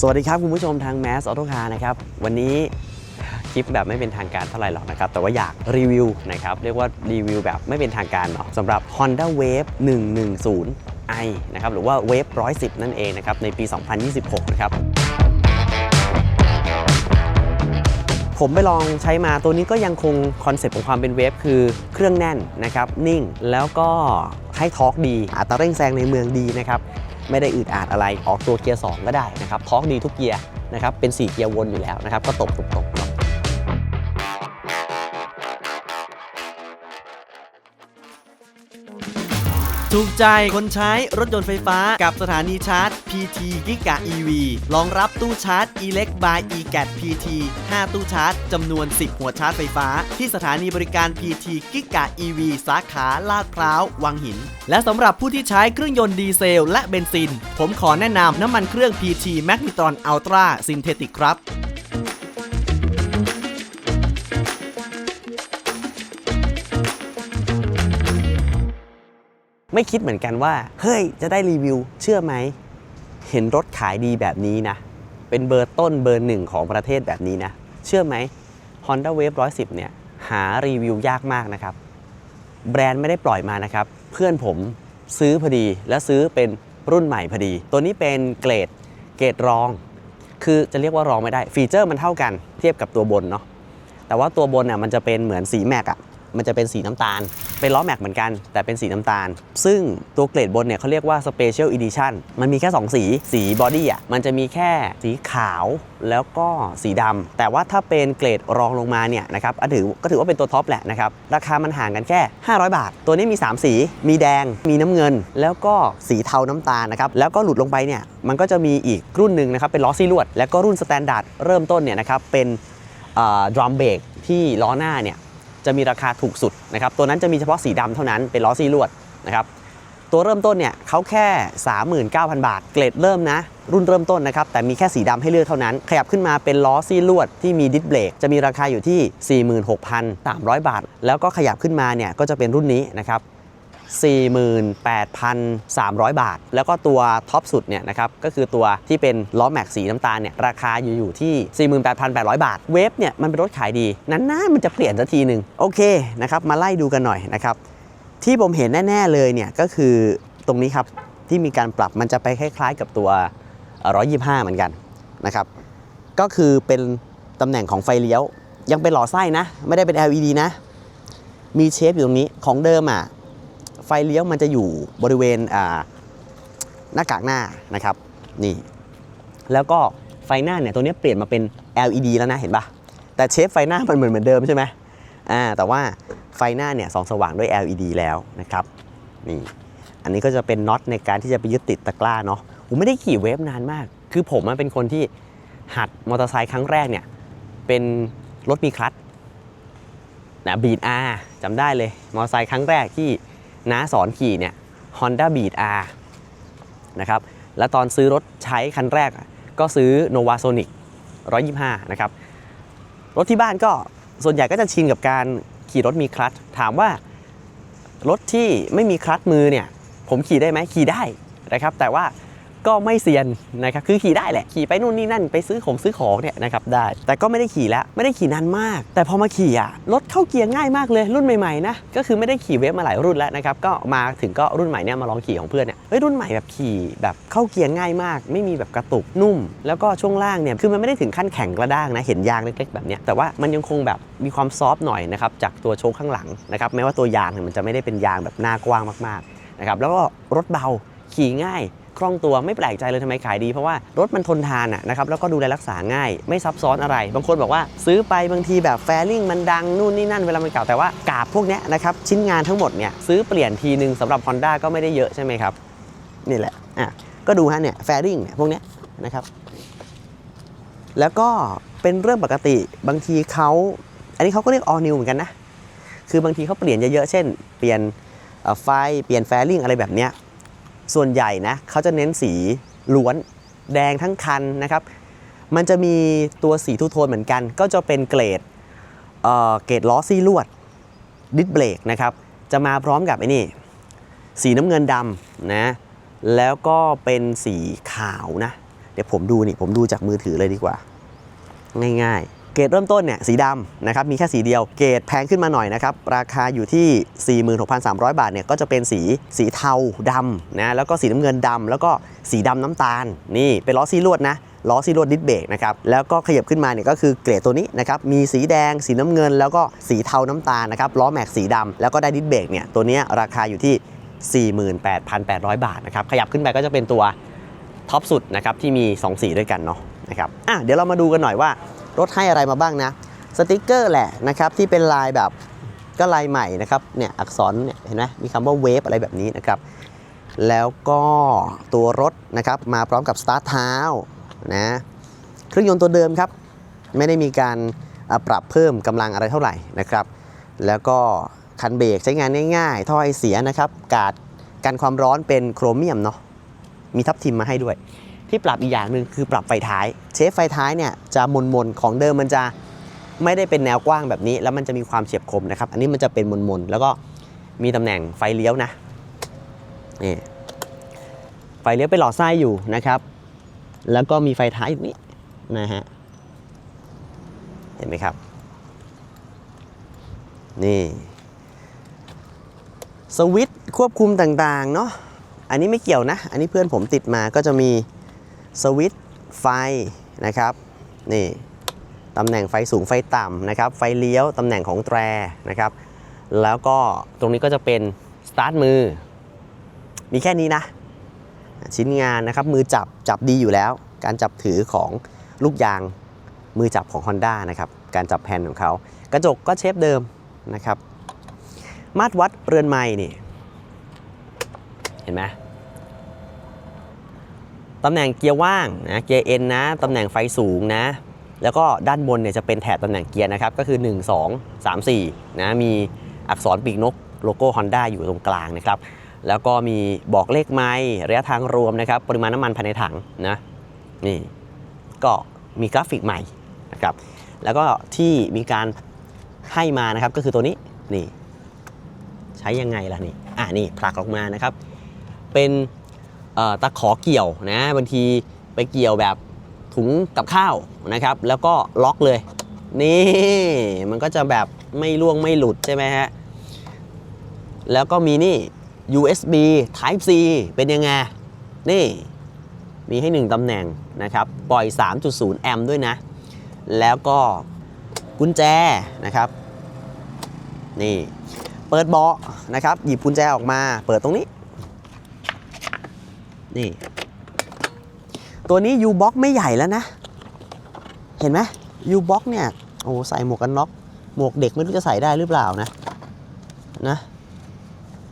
สวัสดีครับ คุณผู้ชมทาง Mass Auto Car นะครับ วันนี้คลิปแบบไม่เป็นทางการเท่าไหร่หรอกนะครับ แต่ว่าอยากรีวิวนะครับ เรียกว่ารีวิวแบบไม่เป็นทางการเนาะสำหรับ Honda Wave 110 i นะครับ หรือว่า Wave 110 นั่นเองนะครับ ในปี 2026 นะครับ ผมไปลองใช้มาตัวนี้ก็ยังคงคอนเซปต์ของความเป็นเวฟคือเครื่องแน่นนะครับ นิ่งแล้วก็ให้ทอร์กดี อัตราเร่งแซงในเมืองดีนะครับ ไม่ได้อึดอัดอะไรออกตัวเกียร์ 2 ก็ได้นะครับทอร์กดีทุกเกียร์นะครับเป็น 4 เกียร์วนอยู่แล้วนะครับก็ตบตบตบ ถูกใจคนใช้รถยนต์ไฟฟ้ากับสถานีชาร์จ PT Giga EV รองรับตู้ชาร์จ Elect by eGat PT 5 ตู้ชาร์จจำนวน 10 หัวชาร์จไฟฟ้า ที่สถานีบริการ PT Giga EV สาขาลาดพร้าววังหิน และสำหรับผู้ที่ใช้เครื่องยนต์ดีเซลและเบนซิน ผมขอแนะนำน้ำมันเครื่อง PT Magnetron Ultra Synthetic ครับ ไม่คิดเหมือนกันว่า เฮ้ย จะได้รีวิว เชื่อไหม เห็นรถขายดีแบบนี้นะ เป็นเบอร์ต้นเบอร์หนึ่งของประเทศแบบนี้นะ เชื่อไหม Honda Wave 110 เนี่ย หารีวิวยากมากนะครับ แบรนด์ไม่ได้ปล่อยมานะครับ เพื่อนผมซื้อพอดี และซื้อเป็นรุ่นใหม่พอดี ตัวนี้เป็นเกรด เกรดรอง คือจะเรียกว่ารองไม่ได้ ฟีเจอร์มันเท่ากัน เทียบกับตัวบนเนาะ แต่ว่าตัวบนเนี่ยมันจะเป็นเหมือนสีแม็กอะ มันจะเป็นสีน้ำตาล เป็นล้อแม็กเหมือนกัน แต่เป็นสีน้ำตาล ซึ่งตัวเกรดบนเนี่ยเขาเรียกว่า Special Edition มันมีแค่ 2 สี สีบอดี้อะมันจะมีแค่สีขาวแล้วก็สีดำแต่ว่าถ้าเป็นเกรดรองลงมาเนี่ยนะครับก็ถือก็ถือว่าเป็นตัวท็อปแหละนะครับ ราคามันห่างกันแค่ 500 บาท ตัวนี้มี 3 สี มีแดง มีน้ำเงิน แล้วก็สีเทาน้ำตาลนะครับ แล้วก็หลุดลงไปเนี่ย มันก็จะมีอีกรุ่นหนึ่งนะครับ เป็นล้อซี่ลวด แล้วก็รุ่นสแตนดาร์ดเริ่มต้นเนี่ยนะครับ เป็นดรัมเบรกที่ล้อหน้าเนี่ย จะมีราคาถูกสุดนะครับตัวนั้นจะมีเฉพาะสีดำเท่านั้นเป็นล้อซีลวดนะครับตัวเริ่มต้นเนี่ยเขาแค่ 39,000 บาท เกรดเริ่มนะ รุ่นเริ่มต้นนะครับแต่มีแค่สีดำให้เลือกเท่านั้น ขยับขึ้นมาเป็นล้อซี่ลวดที่มีดิสเบรกจะมีราคาอยู่ที่ 46,300 บาท แล้วก็ขยับขึ้นมาเนี่ยก็จะเป็นรุ่นนี้นะครับ 48,300 บาท แล้วก็ตัวท็อปสุดเนี่ยนะครับก็คือตัวที่เป็นล้อแม็กสีน้ำตาลเนี่ยราคาอยู่อยู่ที่ 48,800 บาท เวฟเนี่ยมันเป็นรถขายดีนานๆมันจะเปลี่ยนสักทีหนึ่งโอเคนะครับมาไล่ดูกันหน่อยนะครับที่ผมเห็นแน่ ๆเลยเนี่ยก็คือตรงนี้ครับที่มีการปรับมันจะไปคล้าย ๆ กับตัวเอ่อ125 เหมือนกันนะครับก็คือเป็นตำแหน่งของไฟเลี้ยว ยังเป็นหล่อไส้นะ ไม่ได้เป็น LED นะ มีเชฟอยู่ตรงนี้ของเดิมอะ ไฟเลี้ยวมันจะอยู่บริเวณหน้ากากหน้านะครับนี่แล้วก็ไฟหน้าเนี่ยตัวนี้เปลี่ยนมาเป็น LED แล้วนะเห็นปะแต่เชฟไฟหน้ามันเหมือนเหมือนเดิมใช่ไหมอ่าแต่ว่าไฟหน้าเนี่ยสองสว่างด้วย LED แล้วนะครับนี่อันนี้ก็จะเป็นน็อตในการที่จะไปยึดติดตะกร้าเนาะผมไม่ได้ขี่เวฟนานมาก คือผมเป็นคนที่หัดมอเตอร์ไซค์ครั้งแรกเนี่ยเป็นรถมีคลัตช์นะบีดอาจำได้เลย มอเตอร์ไซค์ครั้งแรกที่ น้าสอนขี่เนี่ย Honda Beat R นะครับ แล้วตอนซื้อรถใช้คันแรกก็ซื้อ Nova Sonic 125 นะครับ รถที่บ้านก็ส่วนใหญ่ก็จะชินกับการขี่รถมีคลัตช์ถามว่ารถที่ไม่มีคลัตช์มือเนี่ย ผมขี่ได้ไหมขี่ได้นะครับ แต่ว่า ก็ไม่เซียนนะครับคือขี่ได้แหละขี่ไปนู่นนี่นั่นไปซื้อของซื้อของเนี่ยนะครับได้ แต่ก็ไม่ได้ขี่แล้วไม่ได้ขี่นานมาก แต่พอมาขี่อะรถเข้าเกียร์ง่ายมากเลยรุ่นใหม่ๆนะก็คือไม่ได้ขี่เวฟมาหลายรุ่นแล้วนะครับก็มาถึงก็รุ่นใหม่เนี่ยมาลองขี่ของเพื่อนเนี่ยเฮ้ยรุ่นใหม่แบบขี่แบบเข้าเกียร์ง่ายมาก ไม่มีแบบกระตุกนุ่ม แล้วก็ช่วงล่างเนี่ยคือมันไม่ได้ถึงขั้นแข็งกระด้างนะเห็นยางเล็กๆแบบเนี้ยแต่ว่ามันยังคงแบบมีความซอฟต์หน่อยนะครับจากตัวโชคข้างหลังนะครับแม้ว่าตัวยางเนี่ยมันจะไม่ได้เป็นยางแบบหน้ากว้างมากๆนะครับแล้วก็รถเบาขี่ง่าย คล่องตัวไม่แปลกใจเลยทำไมขายดี เพราะว่ารถมันทนทานอะนะครับแล้วก็ดูแลรักษาง่าย ไม่ซับซ้อนอะไร บางคนบอกว่าซื้อไปบางทีแบบแฟริ่งมันดังนู่นนี่นั่นเวลามันเก่าแต่ว่ากาบพวกนี้นะครับชิ้นงานทั้งหมดเนี่ยซื้อเปลี่ยนทีนึงสำหรับ Honda ก็ไม่ได้เยอะใช่ไหมครับนี่แหละอะก็ดูฮะเนี่ยแฟริ่งเนี่ยพวกนี้นะครับแล้วก็เป็นเรื่องปกติบางทีเขาอันนี้เขาก็เรียก all new เหมือนกันนะคือบางทีเขาเปลี่ยนเยอะๆเช่น เปลี่ยนไฟเปลี่ยนแฟริ่งอะไรแบบเนี้ย ส่วนใหญ่นะเขาจะเน้นสีล้วนแดงทั้งคันนะครับ มันจะมีตัวสีทูโทนเหมือนกัน ก็จะเป็นเกรดเออเกรดล้อซี่ลวดดิสเบรกนะครับ จะมาพร้อมกับไอ้นี่ สีน้ำเงินดำนะ แล้วก็เป็นสีขาวนะ เดี๋ยวผมดูนี่ ผมดูจากมือถือเลยดีกว่า ง่ายๆ เกรดเริ่มต้นเนี่ยสีดำนะครับมีแค่สีเดียวเกรดแพงขึ้นมาหน่อยนะครับราคาอยู่ที่ 46,300 บาทเนี่ยก็จะเป็นสีสีเทาดำนะแล้วก็สีน้ำเงินดำแล้วก็สีดำน้ำตาลนี่เป็นล้อซีลวดนะล้อซีลวดดิสเบรกนะครับแล้วก็ขยับขึ้นมาเนี่ยก็คือเกรดตัวนี้นะครับมีสีแดง สีน้ำเงิน แล้วก็สีเทาน้ำตาลนะครับล้อแม็กสีดำแล้วก็ได้ดิสเบรกเนี่ยตัวเนี้ยราคาอยู่ที่ 48,800 บาทนะครับขยับขึ้นไปก็จะเป็นตัวท็อปสุดนะครับที่มี 2 สีด้วยกันเนาะนะครับอะเดี๋ยวเรามาดูกันหน่อยว่า รถให้อะไรมาบ้างนะสติกเกอร์แหละนะครับที่เป็นลายแบบก็ลายใหม่นะครับเนี่ยอักษรเนี่ยเห็นไหมมีคำว่าเวฟอะไรแบบนี้นะครับแล้วก็ตัวรถนะครับมาพร้อมกับสตาร์ทเท้านะเครื่องยนต์ตัวเดิมครับ ไม่ได้มีการปรับเพิ่มกำลังอะไรเท่าไหร่นะครับ แล้วก็คันเบรกใช้งานง่ายๆท่อไอเสียนะครับกาดกันความร้อนเป็นโครเมียมเนาะมีทับทิมมาให้ด้วย ที่ปรับอีกอย่างหนึ่งคือปรับไฟท้าย เชฟไฟท้ายเนี่ยจะมนมนๆของเดิมมันจะไม่ได้เป็นแนวกว้างแบบนี้ แล้วมันจะมีความเฉียบคมนะครับ อันนี้มันจะเป็นมนมนๆแล้วก็มีตำแหน่งไฟเลี้ยวนะนี่ไฟเลี้ยวเป็นหล่อไส้อยู่นะครับ แล้วก็มีไฟท้ายอยู่นี่นะฮะเห็นไหมครับ นี่สวิตควบคุมต่างๆเนาะอันนี้ไม่เกี่ยวนะ อันนี้เพื่อนผมติดมาก็จะมี สวิตช์ไฟนะครับนี่ตำแหน่งไฟสูงไฟต่ำนะครับ ไฟเลี้ยวตำแหน่งของแตรนะครับ แล้วก็ตรงนี้ก็จะเป็นสตาร์ทมือ มีแค่นี้นะ ชิ้นงานนะครับ มือจับจับดีอยู่แล้ว การจับถือของลูกยางมือจับของ Honda นะครับ การจับแผ่นของเขา กระจกก็เชฟเดิมนะครับ มาตรวัดเรือนไม้นี่ เห็นไหม ตำแหน่งเกียร์ว่างนะเกียร์เอ็นนะตำแหน่งไฟสูงนะ แล้วก็ด้านบนเนี่ยจะเป็นแถบตำแหน่งเกียร์นะครับ ก็คือ 1 2 3 4นะมีอักษรปีกนกโลโก้ Honda อยู่ตรงกลางนะครับ แล้วก็มีบอกเลขไม้ระยะทางรวมนะครับ ปริมาณน้ำมันภายในถังนะนี่ก็มีกราฟิกใหม่นะครับ แล้วก็ที่มีการให้มานะครับก็คือตัวนี้นี่ ใช้ยังไงล่ะนี่อ่านี่ผลักออกมานะครับ เป็น ตะขอเกี่ยวนะบางทีไปเกี่ยวแบบถุงกับข้าวนะครับ แล้วก็ล็อกเลย นี่มันก็จะแบบไม่ล่วงไม่หลุดใช่ไหมฮะ แล้วก็มีนี่ USB Type C เป็นยังไง นี่มีให้หนึ่งตำแหน่งนะครับ ปล่อย 3.0 แอมป์ด้วยนะ แล้วก็กุญแจนะครับ นี่ เปิดเบาะนะครับ หยิบกุญแจออกมา เปิดตรงนี้ นี่ ตัวนี้ U box ไม่ใหญ่แล้วนะ เห็นไหม U box เนี่ย โอ้ใส่หมวกกันน็อก หมวกเด็กไม่รู้จะใส่ได้หรือเปล่านะ นะ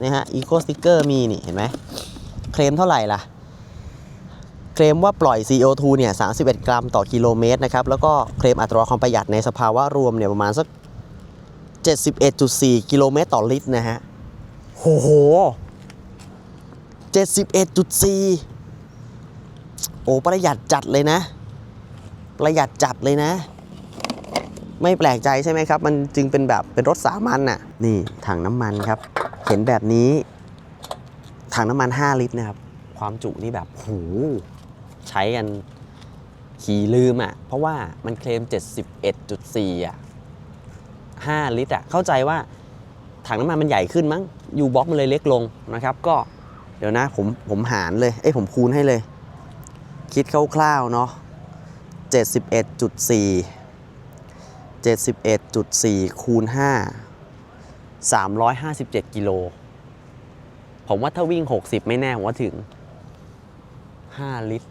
นี่ฮะ Eco Sticker มีนี่ เห็นไหมเคลมเท่าไหร่ล่ะ เคลมว่าปล่อย CO2 เนี่ย 31 กรัมต่อกิโลเมตรนะครับ แล้วก็เคลมอัตราความประหยัดในสภาวะรวมเนี่ยประมาณสัก 71.4 กิโลเมตรต่อลิตรนะฮะโหโห 71.4 โอ้ประหยัดจัดเลยนะ ประหยัดจัดเลยนะ ไม่แปลกใจใช่ไหมครับ มันจึงเป็นแบบเป็นรถสามัญน่ะ นี่ถังน้ำมันครับ เห็นแบบนี้ ถังน้ำมัน 5 ลิตรนะครับ ความจุนี่แบบโหใช้กันขี่ลืมอะ เพราะว่ามันเคลม 71.4 อะ 5 ลิตรอะ เข้าใจว่าถังน้ำมันมันใหญ่ขึ้นมั้ง ยูบ็อกมันเลยเล็กลงนะครับ ก็ ดี๋ยวนะผมผมหารเลยเอ้ยผมคูณให้เลย คิดคร่าวๆเนาะ71.4 71.4คูณ5 357กิโลผมว่าถ้าวิ่ง 60 ไม่แน่ผมว่าถึง 5 ลิตร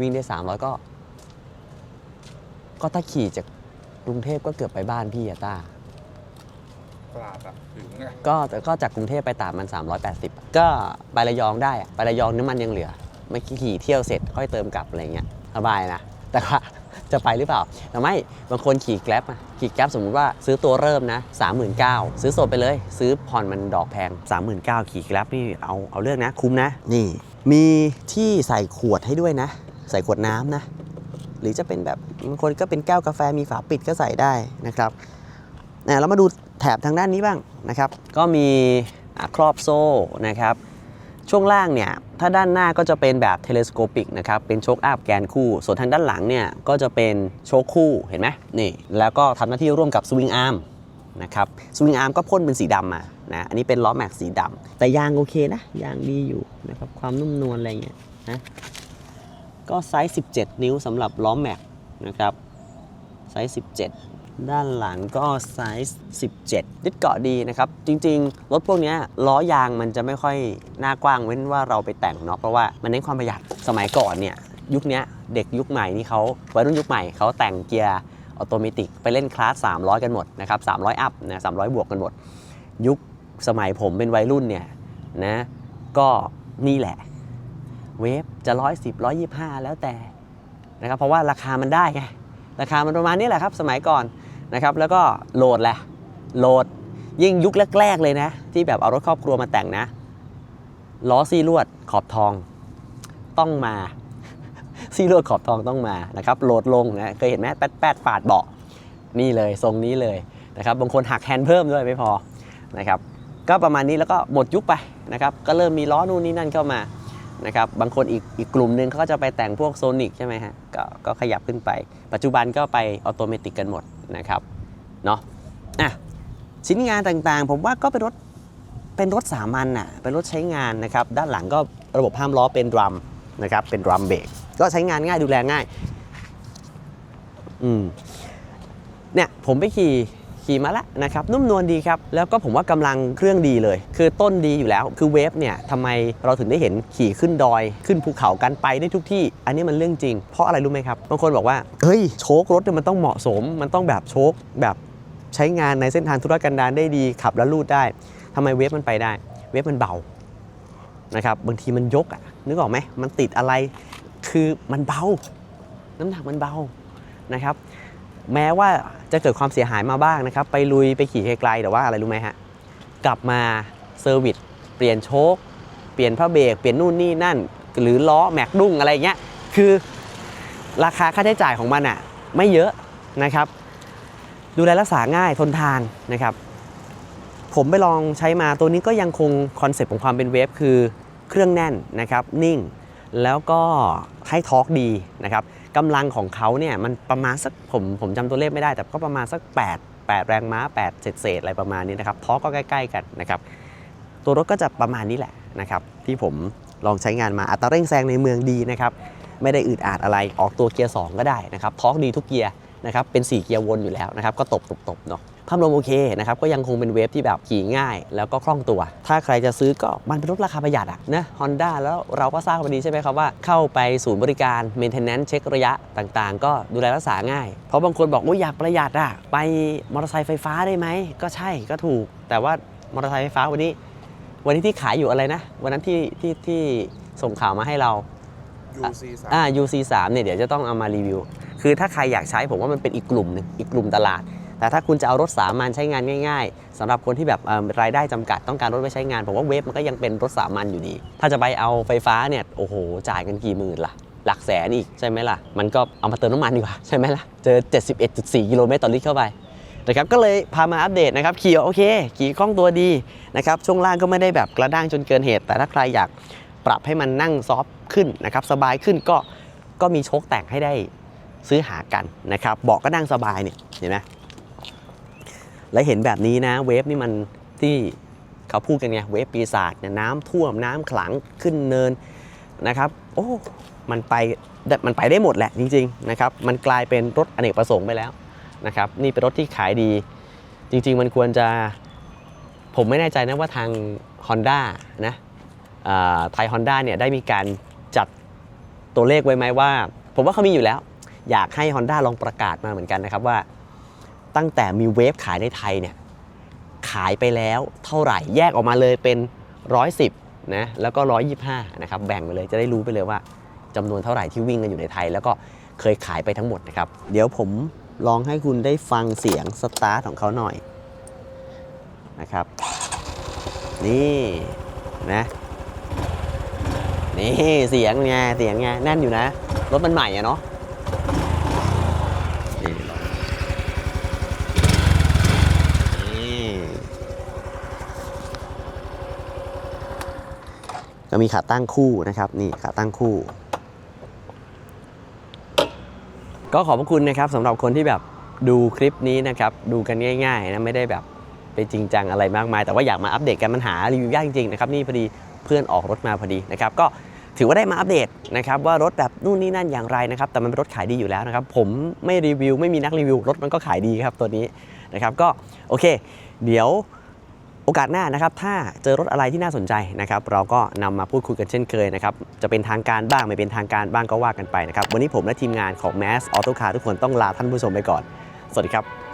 วิ่งได้ 300 ก็ ก็ถ้าขี่จากกรุงเทพก็เกือบไปบ้านพี่อะต้า ตลาดอะถึงไงก็แต่ก็จากกรุงเทพไปตากมัน 380 ก็ไประยองได้อะไประยองน้ำมันยังเหลือ ไม่ขี่เที่ยวเสร็จค่อยเติมกลับอะไรเงี้ยสบายนะ แต่ว่า จะไปหรือเปล่าแต่ไม่บางคนขี่แกล็บอะขี่แกล็บสมมุติว่าซื้อตัวเริ่มนะ39,000ซื้อสดไปเลย ซื้อผ่อนมันดอกแพง 39,000ขี่แกล็บนี่เอาเอาเรื่องนะ คุ้มนะ นี่ มีที่ใส่ขวดให้ด้วยนะ ใส่ขวดน้ำนะ หรือจะเป็นแบบบางคนก็เป็นแก้วกาแฟมีฝาปิดก็ใส่ได้นะครับนะเรามาดู บทางด้านนี้บ้างนะครับ ก็มีครอบโซ่นะครับ ช่วงล่างเนี่ย ถ้าด้านหน้าก็จะเป็นแบบเทเลสโคปิกนะครับ เป็นโชคอัพแกนคู่ ส่วนทางด้านหลังเนี่ย ก็จะเป็นโชคคู่ เห็นไหมนี่ แล้วก็ทำหน้าที่ร่วมกับสวิงอาร์มนะครับ สวิงอาร์มก็พ่นเป็นสีดำมา นะ อันนี้เป็นล้อแม็กสีดำแต่ยางโอเคนะ ยางดีอยู่นะครับ ความนุ่มนวลอะไรเงี้ยนะ ก็ไซส์ 17 นิ้วสำหรับล้อแม็กนะครับ ไซส์ 17 ด้านหลังก็ไซส์ 17ยึดเกาะดีนะครับ จริง ๆ รถพวกนี้ล้อยางมันจะไม่ค่อยหน้ากว้างเว้นว่าเราไปแต่งเนาะเพราะว่ามันเน้นความประหยัดสมัยก่อนเนี่ยยุคนี้เด็กยุคใหม่นี่เขาวัยรุ่นยุคใหม่เขาแต่งเกียร์ออโตเมติกไปเล่นคลาส 300 กันหมดนะครับ 300 อัพนะ 300 บวกกันหมด ยุคสมัยผมเป็นวัยรุ่นเนี่ยนะก็นี่แหละ เวฟจะ 110 125 แล้วแต่นะครับเพราะว่าราคามันได้ไงราคามันประมาณนี้แหละครับ สมัยก่อน นะครับแล้วก็โหลดแหละโหลดยิ่งยุคแรกๆเลยนะ ที่แบบเอารถครอบครัวมาแต่งนะล้อซี่ลวดขอบทองต้องมาซี่ลวดขอบทองต้องมานะครับโหลดลงนะเคยเห็นไหมแป๊ดแปดปาดเบาะนี่เลยทรงนี้เลยนะครับบางคนหักแฮนด์เพิ่มด้วยไม่พอนะครับก็ประมาณนี้แล้วก็หมดยุคไปนะครับก็เริ่มมีล้อนู่นนี่นั่นเข้ามานะครับบางคนอีกอีกกลุ่มหนึ่งเขาก็จะไปแต่งพวกโซนิกใช่ไหมฮะก็ก็ขยับขึ้นไป ปัจจุบันก็ไปออโตเมติกกันหมด นะครับเนาะอะชิ้นงานต่างๆ ผมว่าก็เป็นรถเป็นรถสามัญน่ะเป็นรถใช้งานนะครับด้านหลังก็ระบบห้ามล้อเป็นดรัมนะครับเป็นดรัมเบรกก็ใช้งานง่ายดูแลง่ายอืมเนี่ยผมไปขี่ ขี่มาแล้วนะครับนุ่มนวลดีครับ แล้วก็ผมว่ากำลังเครื่องดีเลย คือต้นดีอยู่แล้ว คือเวฟเนี่ยทำไมเราถึงได้เห็นขี่ขึ้นดอย ขึ้นภูเขากันไปได้ทุกที่ อันนี้มันเรื่องจริง เพราะอะไรรู้ไหมครับบางคนบอกว่าเฮ้ยโชครถเนี่ยมันต้องเหมาะสม มันต้องแบบโชคแบบใช้งานในเส้นทางธุรกันดารได้ดีขับแล้วลูดได้ทำไมเวฟมันไปได้ เวฟมันเบานะครับบางทีมันยกอะนึกออกไหมมันติดอะไร คือมันเบา น้ำหนักมันเบานะครับ แม้ว่าจะเกิดความเสียหายมาบ้างนะครับ ไปลุยไปขี่ไกลๆแต่ว่าอะไรรู้ไหมฮะ กลับมาเซอร์วิสเปลี่ยนโชคเปลี่ยนผ้าเบรกเปลี่ยนนู่นนี่นั่น หรือล้อแม็กดุ้งอะไรเงี้ยคือราคาค่าใช้จ่ายของมันอะไม่เยอะนะครับ ดูแลรักษาง่ายทนทานนะครับ ผมไปลองใช้มาตัวนี้ก็ยังคงคอนเซปต์ของความเป็นเวฟคือเครื่องแน่นนะครับนิ่ง แล้วก็ให้ทอร์กดีนะครับ กำลังของเขาเนี่ยมันประมาณสักผมผมจำตัวเลขไม่ได้ แต่ก็ประมาณสัก 8 8 แรงม้า 8 เศษเศษอะไรประมาณนี้นะครับทอกก็ใกล้ ๆ กันนะครับ ตัวรถก็จะประมาณนี้แหละนะครับ ที่ผมลองใช้งานมาอัตราเร่งแซงในเมืองดีนะครับ ไม่ได้อึดอัดอะไรออกตัวเกียร์ 2 ก็ได้นะครับทอกดีทุกเกียร์นะครับเป็น 4 เกียร์วนอยู่แล้วนะครับ ก็ตบตบตบเนาะ ภาพรวมโอเคนะครับก็ยังคงเป็นเวฟที่แบบขี่ง่าย แล้วก็คล่องตัว ถ้าใครจะซื้อก็มันเป็นรถราคาประหยัดอะนะฮอนด้าแล้วเราก็ทราบกันดีใช่ไหมครับว่าเข้าไปศูนย์บริการ maintenance เช็คระยะต่างๆ ก็ดูแลรักษาง่าย เพราะบางคนบอกว่าอยากประหยัดอะไปมอเตอร์ไซค์ไฟฟ้าได้ไหมก็ใช่ก็ถูก แต่ว่ามอเตอร์ไซค์ไฟฟ้าวันนี้ วันนี้ที่ขายอยู่อะไรนะ วันนั้นที่ที่ที่ส่งข่าวมาให้เรา UC สามอ่า UC3 เนี่ยเดี๋ยวจะต้องเอามารีวิว คือถ้าใครอยากใช้ผมว่ามันเป็นอีกกลุ่มหนึ่งอีกกลุ่มตลาด แต่ถ้าคุณจะเอารถสามัญใช้งานง่าย ๆสำหรับคนที่แบบรายได้จำกัดต้องการรถไว้ใช้งานผมว่าเวฟมันก็ยังเป็นรถสามัญอยู่ดี ถ้าจะไปเอาไฟฟ้าเนี่ยโอ้โหจ่ายกันกี่หมื่นล่ะหลักแสนอีกใช่ไหมล่ะ มันก็เอามาเติมน้ำมันดีกว่าใช่ไหมล่ะ เจอ 71.4 กิโลเมตรต่อลิตรเข้าไปนะครับก็เลยพามาอัปเดตนะครับขี่โอเคขี่คล่องตัวดีนะครับช่วงล่างก็ไม่ได้แบบกระด้างจนเกินเหตุ แต่ถ้าใครอยากปรับให้มันนั่งซอฟขึ้นนะครับสบายขึ้นก็ก็มีโชคแต่งให้ได้ซื้อหากันนะครับเบาะก็นั่งสบายเนี่ยเห็นไหม และเห็นแบบนี้นะเวฟนี่มันที่เขาพูดกันไงเวฟปีศาจเนี่ยน้ำท่วมน้ำขลังขึ้นเนินนะครับ โอ้มันไปมันไปได้หมดแหละจริงๆนะครับมันกลายเป็นรถอเนกประสงค์ไปแล้วนะครับนี่เป็นรถที่ขายดี จริงๆมันควรจะผมไม่แน่ใจนะว่าทาง Honda นะไทยฮอนด้าเนี่ยได้มีการจัดตัวเลขไว้ไหมว่า ผมว่าเขามีอยู่แล้ว อยากให้ Honda ลองประกาศมาเหมือนกันนะครับว่า ตั้งแต่มีเวฟขายในไทยเนี่ยขายไปแล้วเท่าไหร่แยกออกมาเลยเป็น 110นะแล้วก็ 125นะครับแบ่งไปเลยจะได้รู้ไปเลยว่าจำนวนเท่าไหร่ที่วิ่งกันอยู่ในไทย แล้วก็เคยขายไปทั้งหมดนะครับเดี๋ยวผมลองให้คุณได้ฟังเสียงสตาร์ทของเขาหน่อยนะครับ นี่นะนี่เสียงไงเสียงไงแน่นอยู่นะรถมันใหม่อะเนาะนี่ลองนี่ก็ เรามีขาตั้งคู่นะครับนี่ขาตั้งคู่ ก็ขอบพระคุณนะครับสำหรับคนที่แบบดูคลิปนี้นะครับดูกันง่ายๆนะไม่ได้แบบไปจริงจังอะไรมากมาย แต่ว่าอยากมาอัปเดตกันมันหารีวิวยากจริงๆนะครับนี่พอดีเพื่อนออกรถมาพอดีนะครับก็ถือว่าได้มาอัปเดตนะครับว่ารถแบบนู่นนี่นั่นอย่างไรนะครับแต่มันเป็นรถขายดีอยู่แล้วนะครับผมไม่รีวิวไม่มีนักรีวิวรถมันก็ขายดีครับตัวนี้นะครับก็โอเค เดี๋ยว โอกาสหน้านะครับถ้าเจอรถอะไรที่น่าสนใจนะครับเราก็นำมาพูดคุยกันเช่นเคยนะครับจะเป็นทางการบ้างไม่เป็นทางการบ้างก็ว่ากันไปนะครับวันนี้ผมและทีมงานของ Mass Auto Car ทุกคนต้องลาท่านผู้ชมไปก่อน สวัสดีครับ